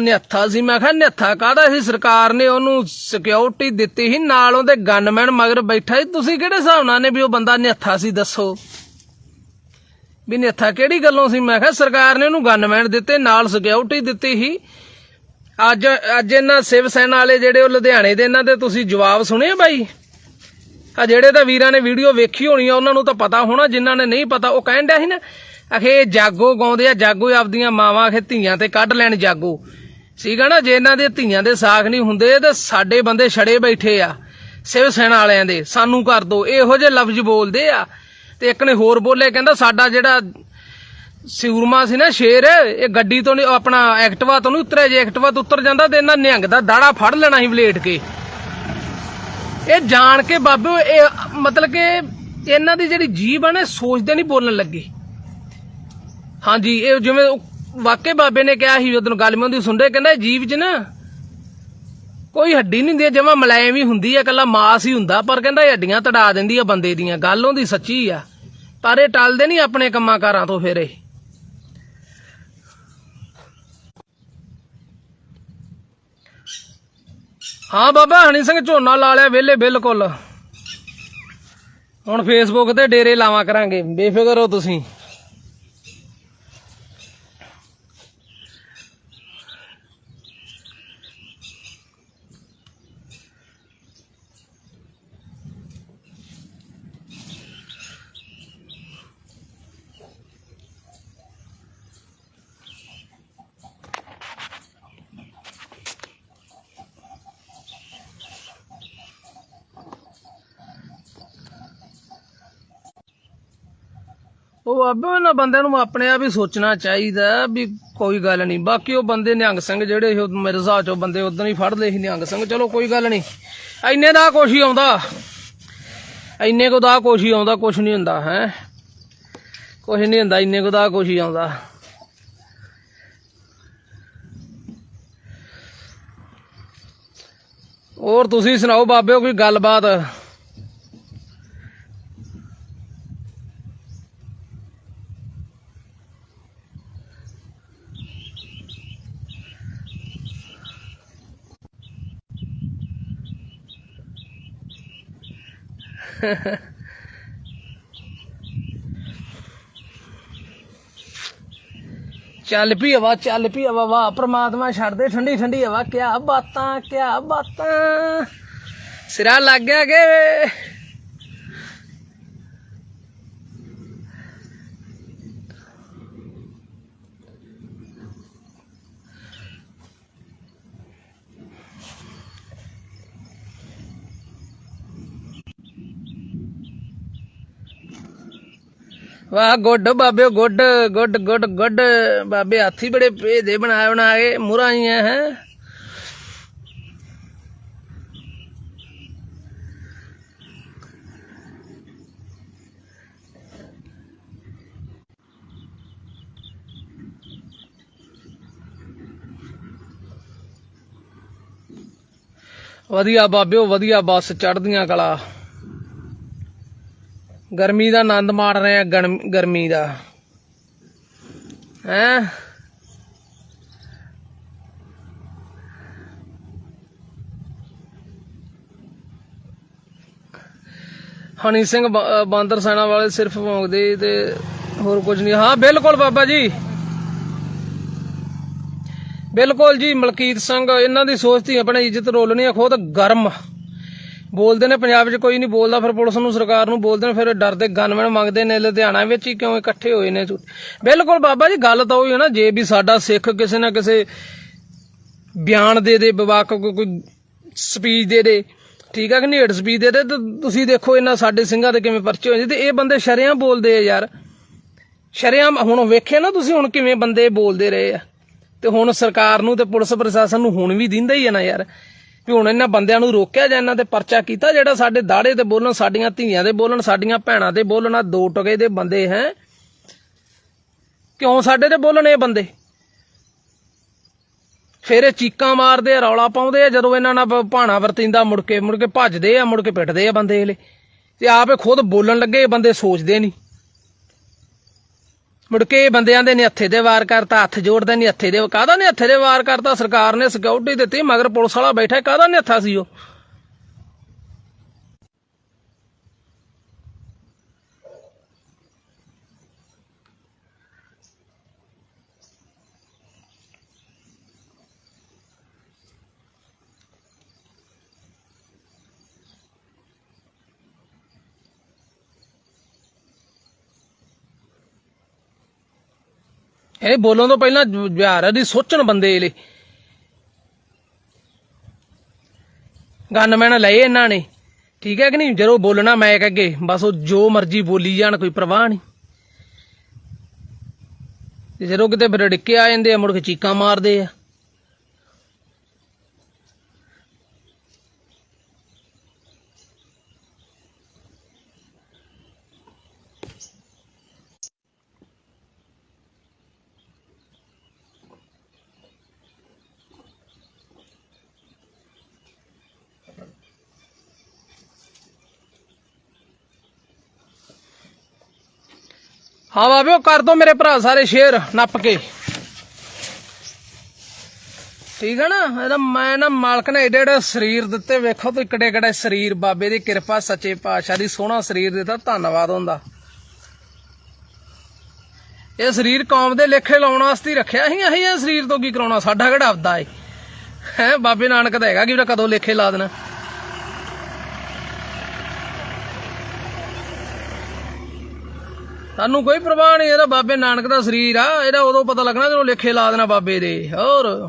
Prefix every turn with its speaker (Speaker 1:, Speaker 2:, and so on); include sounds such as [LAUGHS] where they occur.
Speaker 1: ਨਿਹੱਥਾ ਸੀ। ਮੈਂ ਕਿਹਾ ਨਿਹੱਥਾ ਕਾਹਦਾ ਸੀ? ਸਰਕਾਰ ਨੇ ਉਹਨੂੰ ਸਿਕਿਉਰਿਟੀ ਦਿੱਤੀ ਸੀ। ਨਾਲ ਉਹਦੇ ਗਨਮੈਨ ਮਗਰ ਬੈਠਾ ਸੀ। ਤੁਸੀਂ ਕਿਹੜੇ ਹਿਸਾਬ ਨਾਲ ਨੇ ਵੀ ਉਹ ਬੰਦਾ ਨਿਹੱਥਾ ਸੀ? ਦੱਸੋ। ਵੀ ਨਿਹੱਥਾ ਕਿਹੜੀ ਗੱਲੋਂ ਸੀ? ਮੈਂ ਕਿਹਾ, ਸਰਕਾਰ ਨੇ ਉਹਨੂੰ ਗਨਮੈਨ ਦਿੱਤੇ, ਨਾਲ ਸਿਕਿਉਰਿਟੀ ਦਿੱਤੀ ਸੀ। ਅੱਜ ਅੱਜ ਇਹਨਾਂ ਸਿਵ ਸੈਨਾ ਵਾਲੇ ਜਿਹੜੇ ਉਹ ਲੁਧਿਆਣੇ ਦੇ ਇਹਨਾਂ ਦੇ ਤੁਸੀਂ ਜਵਾਬ ਸੁਣੇ ਬਾਈ? ਆ ਜਿਹੜੇ ਤਾਂ ਵੀਰਾਂ ਨੇ ਵੀਡੀਓ ਵੇਖੀ ਹੋਣੀ ਆ, ਉਹਨਾਂ ਨੂੰ ਤਾਂ ਪਤਾ ਹੋਣਾ, ਜਿਨ੍ਹਾਂ ਨੇ ਨਹੀਂ ਪਤਾ, ਉਹ ਕਹਿਣ ਡਿਆ ਸੀ ਨਾ, ਅਖੇ ਜਾਗੋ ਗਾਉਂਦੇ ਆ, ਜਾਗੋ ਆਪਦੀਆਂ ਮਾਵਾਂ, ਅਖੇ ਧੀਆਂ ਤੇ ਕੱਢ ਲੈਣ ਜਾਗੋ। ਸੀਗਾ ਨਾ, ਜੇ ਇਹਨਾਂ ਦੇ ਧੀਆਂ ਦੇ ਸਾਖ ਨਹੀਂ ਹੁੰਦੇ, ਤੇ ਸਾਡੇ ਬੰਦੇ ਛੜੇ ਬੈਠੇ ਆ, ਸਿਵ ਸੈਨਾ ਵਾਲਿਆਂ ਦੇ, ਸਾਨੂੰ ਕਰ ਦੋ, ਇਹੋ ਜਿਹੇ ਲਫ਼ਜ਼ ਬੋਲਦੇ ਆ। ਤੇ ਇੱਕ ਨੇ ਹੋਰ ਬੋਲੇ, ਕਹਿੰਦਾ ਸਾਡਾ ਜਿਹੜਾ ਸਿਉਰਮਾ ਸੀ ਨਾ ਸ਼ੇਰ, ਇਹ ਗੱਡੀ ਤੋਂ ਨਹੀਂ, ਆਪਣਾ ਐਕਟਿਵਾ ਤੋਂ ਨਹੀਂ ਉਤਰਿਆ, ਜੇ ਐਕਟਿਵਾ ਤੋਂ ਉਤਰ ਜਾਂਦਾ, ਤੇ ਇਹਨਾਂ ਨਿਹੰਗ ਦਾ ਦਾੜਾ ਫੜ ਲੈਣਾ ਸੀ ਵਲੇਟ ਕੇ। ਇਹ ਜਾਣ ਕੇ ਬਾਬੂ, ਇਹ ਮਤਲਬ ਕਿ ਇਹਨਾਂ ਦੀ ਜਿਹੜੀ ਜੀਬ ਆ ਨਾ, ਇਹ ਸੋਚਦੇ ਨਹੀਂ ਬੋਲਣ ਲੱਗੇ। ਹਾਂਜੀ, ਇਹ ਜਿਵੇਂ ਵਾਕੇ ਬਾਬੇ ਨੇ ਕਿਹਾ ਸੀ ਉਦੋਂ ਗੱਲ ਮੈਂ ਉਹਦੀ ਸੁਣਦੇ, ਕਹਿੰਦਾ ਜੀਵ 'ਚ ਨਾ ਕੋਈ ਹੱਡੀ ਨਹੀਂ ਹੁੰਦੀ, ਜਮਾ ਮਲਾਇਮ ਹੀ ਹੁੰਦੀ ਆ ਕੱਲਾ ਮਾਸ ਹੀ ਹੁੰਦਾ, ਪਰ ਕਹਿੰਦਾ ਹੱਡੀਆਂ ਤੜਾ ਦਿੰਦੀ ਆ ਬੰਦੇ ਦੀਆਂ, ਗੱਲ ਉਹਦੀ ਸੱਚੀ ਆ। ਪਰ ਇਹ ਟਲਦੇ ਨਹੀਂ ਆਪਣੇ ਕੰਮਾਂ ਕਾਰਾਂ ਤੋਂ ਫਿਰ ਹਾਂ ਬਾਬਾ, ਹਣੀ ਸਿੰਘ ਝੋਨਾ ਲਾ ਲਿਆ ਵਿਹਲੇ ਬਿਲਕੁਲ। ਹੁਣ ਫੇਸਬੁੱਕ ਤੇ ਡੇਰੇ ਲਾਵਾਂ ਕਰਾਂਗੇ, ਬੇਫਿਕਰ ਹੋ ਤੁਸੀਂ। ਉਹ ਬਾਬੇ ਉਹਨਾਂ ਬੰਦਿਆਂ ਨੂੰ ਆਪਣੇ ਆਪ ਹੀ ਸੋਚਣਾ ਚਾਹੀਦਾ ਵੀ ਕੋਈ ਗੱਲ ਨਹੀਂ। ਬਾਕੀ ਉਹ ਬੰਦੇ ਨਿਹੰਗ ਸਿੰਘ ਜਿਹੜੇ ਸੀ, ਉਹ ਮੇਰੇ ਹਿਸਾਬ ਚੋਂ ਬੰਦੇ ਉਦੋਂ ਹੀ ਫੜ ਲਏ ਸੀ ਨਿਹੰਗ ਸਿੰਘ। ਚਲੋ ਕੋਈ ਗੱਲ ਨਹੀਂ। ਐਨੇ ਦਾ ਕੁਛ ਹੀ ਆਉਂਦਾ। ਐਨੇ ਕੋ ਦਾ ਕੁਛ ਹੀ ਆਉਂਦਾ ਕੁਛ ਨਹੀਂ ਹੁੰਦਾ ਹੈ। ਕੁਛ ਨਹੀਂ ਹੁੰਦਾ ਇੰਨੇ ਕੋ ਦਾ ਕੁਛ ਹੀ ਆਉਂਦਾ। ਹੋਰ ਤੁਸੀਂ ਸੁਣਾਓ ਬਾਬੇ ਕੋਈ ਗੱਲਬਾਤ? [LAUGHS] ਚੱਲ ਪਈ ਹਵਾ, ਚੱਲ ਪਈ ਹਵਾ, ਵਾਹ, ਪ੍ਰਮਾਤਮਾ ਛੱਡ ਦੇ ਠੰਡੀ ਠੰਡੀ ਹਵਾ। ਕਿਆ ਬਾਤਾਂ ਕਿਆ ਬਾਤਾਂ। ਸਿਰਾ ਲੱਗ ਗਿਆ ਕਿ ਵਾਹ, ਗੁੱਡ ਬਾਬੇ ਗੁੱਡ ਗੁੱਡ ਗੁੱਡ ਗੁੱਡ। ਬਾਬੇ ਹਾਥੀ ਬੜੇ ਭੇਦੇ ਬਣਾਏ ਬਣਾਏ। ਮੁਰਾਂ ਆਈਆਂ ਹੈ। ਵਧੀਆ ਬਾਬਿਓ, ਵਧੀਆ ਬੱਸ ਚੜਦੀਆਂ ਕਲਾ। ਗਰਮੀ ਦਾ ਆਨੰਦ ਮਾਣ ਰਹੇ ਆ ਗਰਮੀ ਦਾ। ਹੈ? ਹਣੀ ਸਿੰਘ ਬਾਂਦਰ ਸੈਨਾ ਵਾਲੇ ਸਿਰਫ ਭੌਂਕਦੇ ਤੇ ਹੋਰ ਕੁਝ ਨਹੀਂ। ਹਾਂ, ਬਿਲਕੁਲ ਬਾਬਾ ਜੀ। ਬਿਲਕੁਲ ਜੀ, ਮਲਕੀਤ ਸਿੰਘ, ਇਹਨਾਂ ਦੀ ਸੋਚ ਤੀ ਆਪਣੇ ਇੱਜ਼ਤ ਰੋਲਣੀ ਆ ਖੁਦ ਗਰਮ। ਬੋਲਦੇ ਨੇ, ਪੰਜਾਬ 'ਚ ਕੋਈ ਨਹੀਂ ਬੋਲਦਾ, ਫਿਰ ਪੁਲਿਸ ਨੂੰ, ਸਰਕਾਰ ਨੂੰ ਬੋਲਦੇ ਨੇ, ਫਿਰ ਡਰਦੇ, ਗਨਮੈਨ ਮੰਗਦੇ ਨੇ ਲੁਧਿਆਣਾ ਵਿੱਚ ਹੀ ਕਿਉਂ ਇਕੱਠੇ ਹੋਏ ਨੇ ਬਿਲਕੁਲ ਬਾਬਾ ਜੀ, ਗੱਲ ਤਾਂ ਉਹੀ ਹੈ ਨਾ, ਜੇ ਵੀ ਸਾਡਾ ਸਿੱਖ ਕਿਸੇ ਨਾ ਕਿਸੇ ਬਿਆਨ ਦੇ ਦੇ, ਵਿਵਾਕ ਕੋਈ ਸਪੀਚ ਦੇ ਦੇ, ਠੀਕ ਆ ਕਿ ਨੇੜ ਸਪੀਚ ਦੇ ਦੇ, ਤੇ ਤੁਸੀਂ ਦੇਖੋ ਇਹਨਾਂ ਸਾਡੇ ਸਿੰਘਾਂ ਦੇ ਕਿਵੇਂ ਪਰਚੇ ਹੋਏ ਜਾਂਦੇ ਤੇ ਇਹ ਬੰਦੇ ਸ਼ਰਿਆਂ ਬੋਲਦੇ ਆ ਯਾਰ। ਸ਼ਰਿਆਂ ਹੁਣ ਵੇਖਿਆ ਨਾ ਤੁਸੀਂ ਹੁਣ ਕਿਵੇਂ ਬੰਦੇ ਬੋਲਦੇ ਰਹੇ ਆ। ਤੇ ਹੁਣ ਸਰਕਾਰ ਨੂੰ ਤੇ ਪੁਲਿਸ ਪ੍ਰਸ਼ਾਸਨ ਨੂੰ ਹੁਣ ਵੀ ਦਿੰਦਾ ਹੀ ਹੈ ਨਾ ਯਾਰ। ਵੀ ਹੁਣ ਇਹਨਾਂ ਬੰਦਿਆਂ ਨੂੰ ਰੋਕਿਆ ਜਾਂ ਇਹਨਾਂ ਤੇ ਪਰਚਾ ਕੀਤਾ ਜਿਹੜਾ ਸਾਡੇ ਦਾੜੇ ਤੇ ਬੋਲਣ, ਸਾਡੀਆਂ ਧੀਆਂ ਦੇ ਬੋਲਣ, ਸਾਡੀਆਂ ਭੈਣਾਂ ਤੇ ਬੋਲਣ ਆ ਦੋ ਟਕੇ ਦੇ ਬੰਦੇ ਹੈ। ਕਿਉਂ ਸਾਡੇ ਤੇ ਬੋਲਣ ਇਹ ਬੰਦੇ? ਫਿਰ ਇਹ ਚੀਕਾਂ ਮਾਰਦੇ ਆ, ਰੌਲਾ ਪਾਉਂਦੇ ਆ, ਜਦੋਂ ਇਹਨਾਂ ਨਾਲ ਭਾਣਾ ਵਰਤਿੰਦਾ, ਮੁੜ ਕੇ ਮੁੜ ਕੇ ਭੱਜਦੇ ਆ, ਮੁੜ ਕੇ ਪਿੱਟਦੇ ਆ ਬੰਦੇ ਇਹਲੇ ਤੇ ਆਪੇ ਖੁਦ ਬੋਲਣ ਲੱਗੇ ਬੰਦੇ ਸੋਚਦੇ ਨਹੀਂ। ਮੁੜ ਕੇ ਬੰਦਿਆਂ ਦੇ ਨਿਹੱਥੇ ਦੇ ਵਾਰ ਕਰਤਾ, ਹੱਥ ਜੋੜਦੇ ਨਿਹੱਥੇ ਦੇ, ਕਾਹਦਾ ਨਿਹੱਥੇ ਦੇ ਵਾਰ ਕਰਤਾ? ਸਰਕਾਰ ਨੇ ਸਿਕਿਉਰਿਟੀ ਦਿੱਤੀ, ਮਗਰ ਪੁਲਿਸ ਵਾਲਾ ਬੈਠਾ, ਕਾਹਦਾ ਨਿਹੱਥਾ ਸੀ ਉਹ? ਇਹਨੇ ਬੋਲਣ ਤੋਂ ਪਹਿਲਾਂ ਵਿਹਾਰ ਦੀ ਸੋਚਣ ਬੰਦੇ ਲਈ ਗਨਮੈਨ ਲਏ ਇਹਨਾਂ ਨੇ। ਠੀਕ ਹੈ ਕਿ ਨਹੀਂ? ਜਦੋਂ ਬੋਲਣਾ ਮੈਂ ਅੱਗੇ, ਬਸ ਉਹ ਜੋ ਮਰਜ਼ੀ ਬੋਲੀ ਜਾਣ, ਕੋਈ ਪਰਵਾਹ ਨਹੀਂ। ਤੇ ਜਦੋਂ ਕਿਤੇ ਬਰੜਕੇ ਆ ਜਾਂਦੇ ਆ, ਮੁੜ ਕੇ ਚੀਕਾਂ ਮਾਰਦੇ ਆ। ਹਾਂ ਬਾਬਿਓ ਕਰ ਦੋ ਮੇਰੇ ਭਰਾ ਸਾਰੇ ਸ਼ੇਰ, ਨੱਪ ਕੇ। ਠੀਕ ਹੈ ਨਾ? ਇਹਦਾ ਮੈਂ ਨਾ ਮਾਲਕ ਨੇ ਏਡੇ ਏਡੇ ਸਰੀਰ ਦਿੱਤੇ, ਵੇਖੋ ਤੁਸੀਂ ਕਿੱਡੇ ਕਿੱਡੇ ਸਰੀਰ, ਬਾਬੇ ਦੀ ਕਿਰਪਾ, ਸੱਚੇ ਪਾਤਸ਼ਾਹ ਦੀ, ਸੋਹਣਾ ਸਰੀਰ ਦਿੱਤਾ, ਧੰਨਵਾਦ ਹੁੰਦਾ ਇਹ ਸਰੀਰ ਕੌਮ ਦੇ ਲੇਖੇ ਲਾਉਣ ਵਾਸਤੇ ਹੀ ਰੱਖਿਆ ਸੀ, ਅਸੀਂ ਇਹ ਸਰੀਰ ਤੋਂ ਕੀ ਕਰਾਉਣਾ, ਸਾਡਾ ਕਿਹੜਾ ਆਪਦਾ ਏ? ਹੈ, ਬਾਬੇ ਨਾਨਕ ਦਾ ਹੈਗਾ ਕਿ ਉਹਦਾ ਕਦੋਂ ਲੇਖੇ ਲਾ ਦੇਣਾ। ਸਾਨੂੰ ਕੋਈ ਪ੍ਰਵਾਹ ਨਹੀਂ ਇਹਦਾ ਬਾਬੇ ਨਾਨਕ ਦਾ ਸਰੀਰ ਆ, ਇਹਦਾ ਉਦੋਂ ਪਤਾ ਲੱਗਣਾ ਜਦੋਂ ਲੇਖੇ ਲਾ ਦੇਣਾ ਬਾਬੇ ਦੇ, ਹੋਰ।